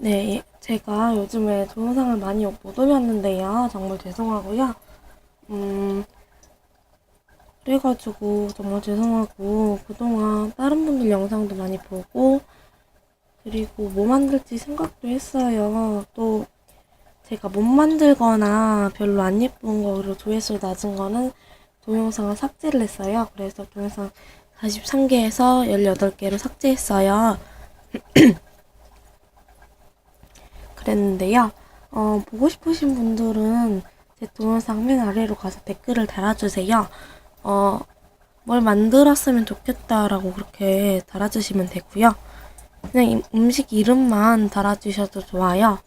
네, 제가 요즘에 동영상을 많이 못 올렸는데요. 정말 죄송하고요. 음, 그래가지고 정말 죄송하고 그동안 다른 분들 영상도 많이 보고 그리고 뭐 만들지 생각도 했어요. 또 제가 못 만들거나 별로 안 예쁜 거 그리고 조회수 낮은 거는 동영상을 삭제를 했어요. 그래서 동영상 43개에서 18개로 삭제했어요. 그랬는데요. 어, 보고 싶으신 분들은 제 동영상 맨 아래로 가서 댓글을 달아주세요. 어, 뭘 만들었으면 좋겠다라고 그렇게 달아주시면 되고요. 그냥 이- 음식 이름만 달아주셔도 좋아요.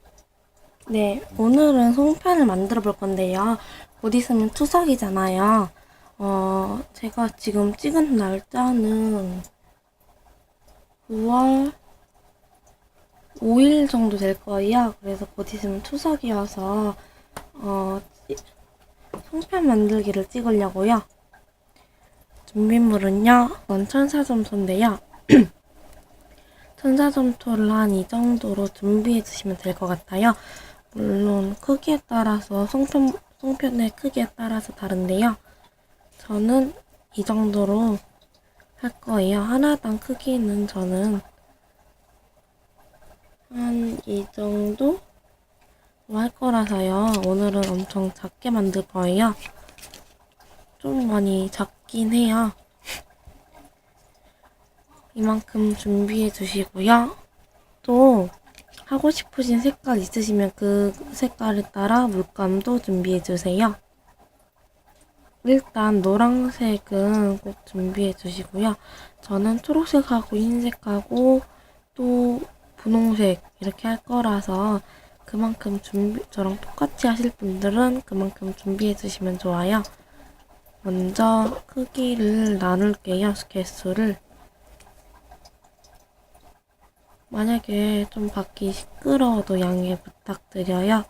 네, 오늘은 송편을 만들어 볼 건데요. 곧 있으면 추석이잖아요. 어, 제가 지금 찍은 날짜는 9월 5일 정도 될 거예요. 그래서 곧 있으면 추석이어서 어, 찌- 송편 만들기를 찍으려고요. 준비물은요. 이건 천사점토인데요. 천사점토를 한 이 정도로 준비해 주시면 될 것 같아요. 물론 크기에 따라서 송편, 송편의 크기에 따라서 다른데요. 저는 이 정도로 할 거예요. 하나당 크기는 저는 한 이 정도 할 거라서요. 오늘은 엄청 작게 만들 거예요. 좀 많이 작긴 해요. 이만큼 준비해 주시고요. 또 하고 싶으신 색깔 있으시면 그 색깔에 따라 물감도 준비해 주세요. 일단 노란색은 꼭 준비해 주시고요. 저는 초록색하고 흰색하고 또 분홍색 이렇게 할 거라서 그만큼 준비 저랑 똑같이 하실 분들은 그만큼 준비해 주시면 좋아요. 먼저 크기를 나눌게요. 개수를. 만약에 좀 밖이 시끄러워도 양해 부탁드려요.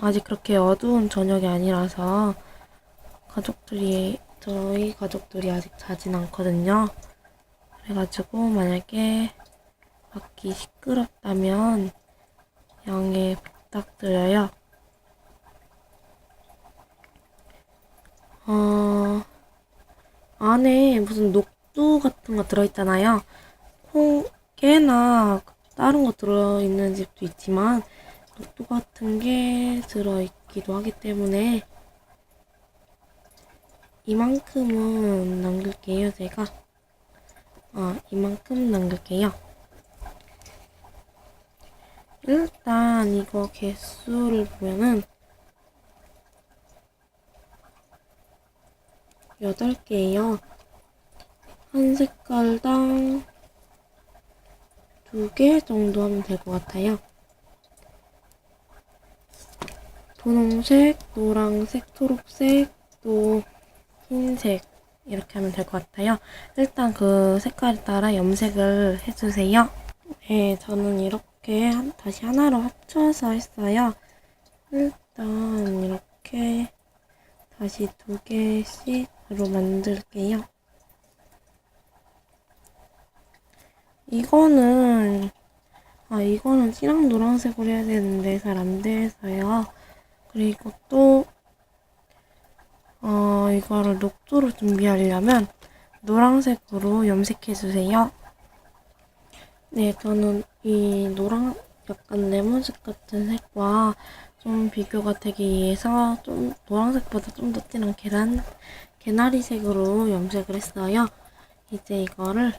아직 그렇게 어두운 저녁이 아니라서 가족들이 저희 가족들이 아직 자진 않거든요. 그래가지고 만약에 밖이 시끄럽다면 양해 부탁드려요. 어, 안에 무슨 녹두 같은 거 들어있잖아요. 콩, 깨나 다른 거 들어있는 집도 있지만 녹두 같은 게 들어있기도 하기 때문에 이만큼은 남길게요, 제가. 어, 이만큼 남길게요. 일단 이거 개수를 보면은 8개예요. 한 색깔당 두개 정도 하면 될 것 같아요. 분홍색, 노랑색, 초록색, 또 흰색 이렇게 하면 될 것 같아요. 일단 그 색깔에 따라 염색을 해주세요. 네, 저는 이렇게 한- 다시 하나로 합쳐서 했어요. 일단 이렇게 다시 두 개씩으로 만들게요. 이거는 아 이거는 진한 노란색으로 해야 되는데 잘 안 돼서요. 그리고 또 어, 이거를 녹두로 준비하려면 노란색으로 염색해 주세요. 네, 저는 이 노랑 약간 레몬색 같은 색과 좀 비교가 되기 위해서 좀 노란색보다 좀 더 진한 계란 개나리색으로 염색을 했어요. 이제 이거를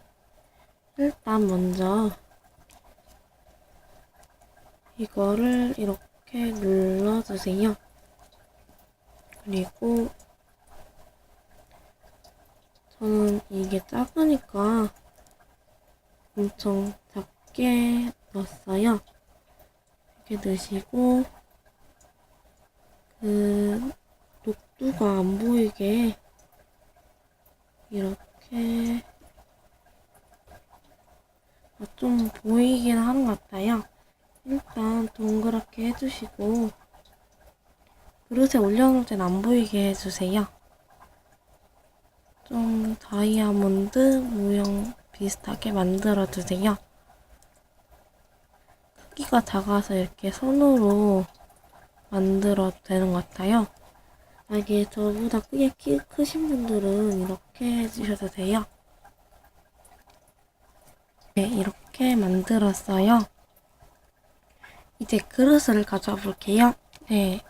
일단 먼저 이거를 이렇게 눌러주세요. 그리고 저는 이게 작으니까 엄청 작 게 넣었어요. 이렇게 넣으시고 그 녹두가 안 보이게 이렇게 아, 좀 보이긴 하는 것 같아요. 일단 동그랗게 해주시고 그릇에 올려놓을 땐 안 보이게 해주세요. 좀 다이아몬드 모형 비슷하게 만들어 주세요. 키가 작아서 이렇게 손으로 만들어도 되는 것 같아요. 만약에 저보다 크게 키 크신 분들은 이렇게 해주셔도 돼요. 네, 이렇게 만들었어요. 이제 그릇을 가져와 볼게요. 네,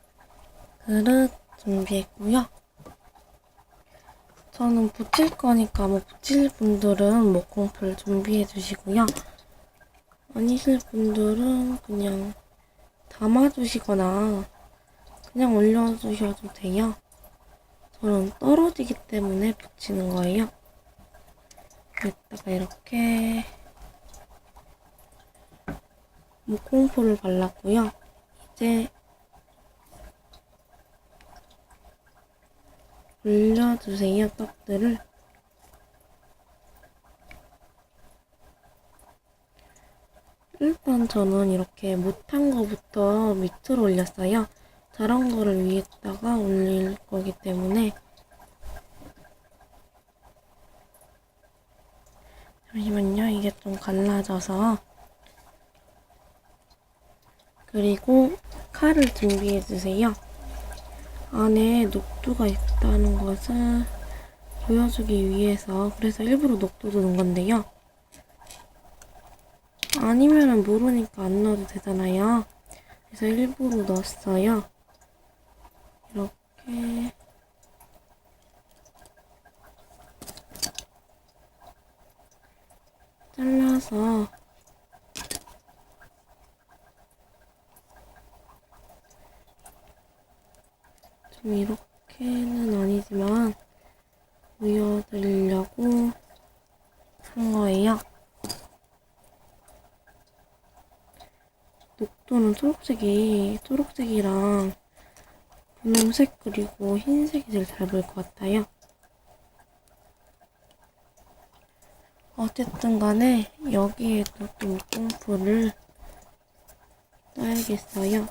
그릇 준비했고요. 저는 붙일 거니까 뭐 붙일 분들은 목공풀 준비해 주시고요. 아니실 분들은 그냥 담아주시거나 그냥 올려주셔도 돼요. 저는 떨어지기 때문에 붙이는 거예요. 여기다가 이렇게 목공풀을 발랐고요. 이제 올려주세요, 떡들을. 일단 저는 이렇게 못한 거부터 밑으로 올렸어요. 잘한 거를 위에다가 올릴 거기 때문에 잠시만요. 이게 좀 갈라져서 그리고 칼을 준비해 주세요. 안에 녹두가 있다는 것을 보여주기 위해서 그래서 일부러 녹두도 넣은 건데요. 아니면은 모르니까 안 넣어도 되잖아요. 그래서 일부러 넣었어요. 이렇게 잘라서 좀 이렇게는 아니지만 보여드리려고 한 거예요. 녹두는 초록색이 초록색이랑 분홍색 그리고 흰색이 제일 잘 보일 것 같아요. 어쨌든 간에 여기에도 또 목공풀을 떠야겠어요.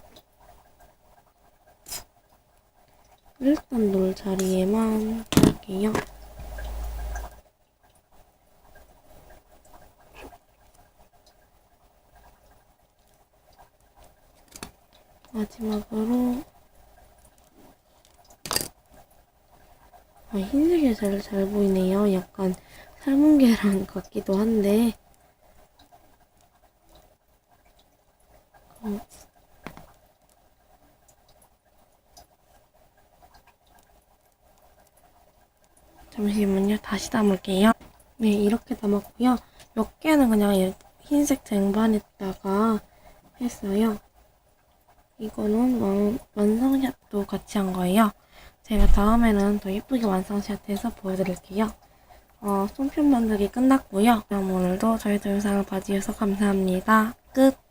일단 놀 자리에만 할게요. 마지막으로 아, 흰색이 제일 잘 보이네요. 약간 삶은 계란 같기도 한데 어. 잠시만요. 다시 담을게요. 네, 이렇게 담았고요. 몇 개는 그냥 이 흰색 쟁반에다가 했어요. 이거는 완, 완성샷도 같이 한 거예요. 제가 다음에는 더 예쁘게 완성샷해서 보여드릴게요. 어, 송편 만들기 끝났고요. 그럼 오늘도 저희 동영상을 봐주셔서 감사합니다. 끝!